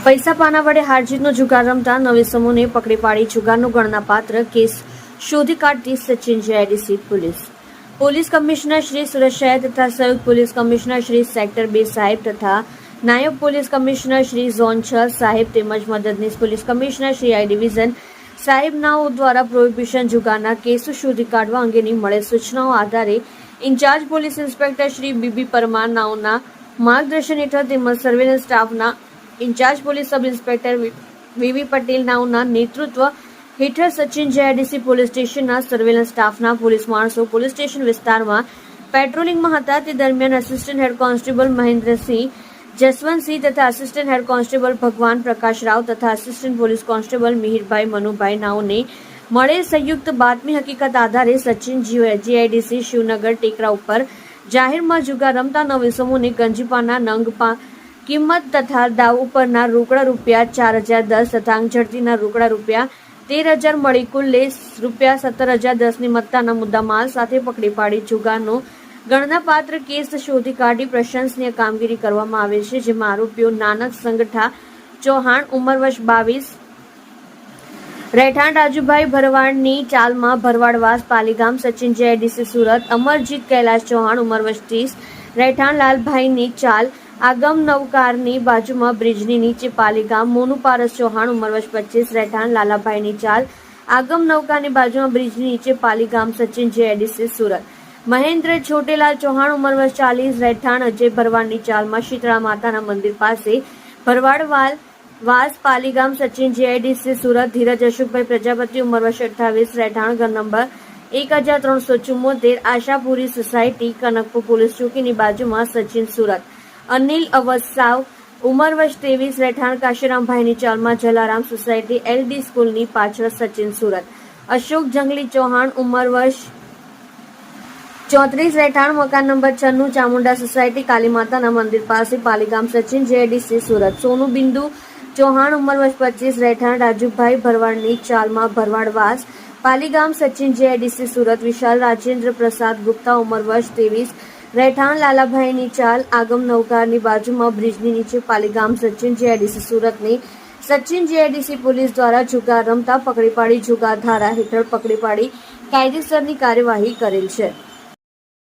પૈસા પાના વડે હારજીતનો જુગાર રમતા નવી સમૂહને પકડી પાડી જુગારનો ગણનાપાત્ર કેસ શોધી કાઢતી Sachin GIDC police. Police commissioner Shri Suresh શહેર તથા સંયુક્ત પોલીસ કમિશનર શ્રી સેક્ટર બે સાહેબ તથા નાયબ પોલીસ કમિશનર શ્રી ઝોન છ સાહેબ તેમજ મદદનીશ police commissioner Shri I division સાહેબનાઓ દ્વારા પ્રોહિબિશન જુગારના કેસો શોધી કાઢવા અંગેની મળેલ સૂચનાઓ આધારે in-charge police inspector Shri B B Parmar નાઓના માર્ગદર્શન હેઠળ તેમજ સર્વેલન્સ સ્ટાફના incharge police sub inspector V V Patel નાઓના નેતૃત્વ હેઠળ સચિન જેઆઈડીસી પોલીસ સ્ટેશનના સર્વેલન્સ સ્ટાફના પોલીસ માણસો પોલીસ સ્ટેશન વિસ્તારમાં પેટ્રોલિંગમાં હતા. તે દરમિયાન assistant head constable Mahendrasinh Jaswantsinh તથા assistant head constable Bhagwan Prakash Rao તથા assistant police constable Mihirbhai Manubhai નાઓને મળેલ સંયુક્ત બાતમી હકીકત આધારે સચિન જીઆઈડીસી શિવનગર ટેકરા ઉપર જાહેરમાં જુગાર રમતા નવ ઇસમોને ગંજીપાના નંગ પા કિંમત તથા દાવ ઉપરના રોકડા રૂપિયા ચાર હજાર દસ તથા અંગઝડતીના રોકડા રૂપિયા તેર હજાર મળી કુલ્લે રૂપિયા સત્તર હજાર દસની મત્તાના મુદ્દામાલ સાથે પકડી પાડી જુગારનો ગણનાપાત્ર કેસ શોધી કાઢી પ્રશંસનીય કામગીરી કરવામાં આવે છે, જેમાં આરોપીઓ નાનક સંગઠા ચૌહાણ ઉંમર વર્ષ બાવીસ, રહેઠાણ રાજુભાઈ ભરવાડની ચાલમાં ભરવાડવાસ, પાલીગામ સચિન જયડીસી સુરત, અમરજીત કૈલાશ ચૌહાણ ઉંમર વર્ષ ત્રીસ, રહેઠાણ લાલભાઈની ચાલ આગમ નવકારની બાજુમાં બ્રિજની નીચે પાલીગામ મોનુ પારસ ચૌહાણ ઉંમર વર્ષ પચીસ, રહેઠાણ લાલાભાઈની ચાલ. આગમ નૌકાની બાજુમાં બ્રિજની નીચે પાલીગામ સચિન જેઆઈડીસી સુરત. મહેન્દ્ર છોટેલાલ ચૌહાણ ઉંમર ચાલીસ, રહેઠાણ અજય ભરવાડની ચાલમાં શીતળા માતાના મંદિર પાસે. ભરવાડવાલ વાસ પાલીગામ સચિન જીઆઈડીસી સુરત. ધીરજ અશોકભાઈ પ્રજાપતિ ઉંમર વર્ષ અઠ્ઠાવીસ, રહેઠાણ ઘર નંબર એક હજાર ત્રણસો ચુમ્મોતેર આશાપુરી સોસાયટી, કનકપુર પોલીસ ચોકીની બાજુમાં સચિન, સુરત. અનિલ અવસાવ, ઉંમર વર્ષ ત્રેવીસ, રહેઠાણ કાશીરામભાઈની ચાલમાં જલારામ સોસાયટી એલડી સ્કૂલની પાછળ સચિન સુરત. અશોક જંગલી ચૌહાણ, ઉંમર વર્ષ ચોત્રીસ, રહેઠાણ મકાન નંબર છન્નું, ચામુંડા સોસાયટી, કાલીમાતાના મંદિર પાસે પાલીગામ સચિન જેડીસી સુરત. સોનું બિંદુ ચૌહાણ, ઉંમર વર્ષ પચીસ, રહેઠાણ રાજુભાઈ ભરવાડની ચાલમાં ભરવાડવાસ. પાલીગામ સચિન જેડીસી સુરત. વિશાલ રાજેન્દ્ર પ્રસાદ ગુપ્તા, ઉંમર વર્ષ ત્રેવીસ રહેઠાણ લાલાભાઈની ચાલ આગમ નૌકારની બાજુમાં બ્રિજની નીચે પાલીગામ સચિન જીઆઈડીસી સુરતની. સચિન જીઆઈડીસી પોલીસ દ્વારા જુગાર રમતા પકડી પાડી જુગાર ધારા હેઠળ પકડી પાડી કાયદેસરની કાર્યવાહી કરેલ છે.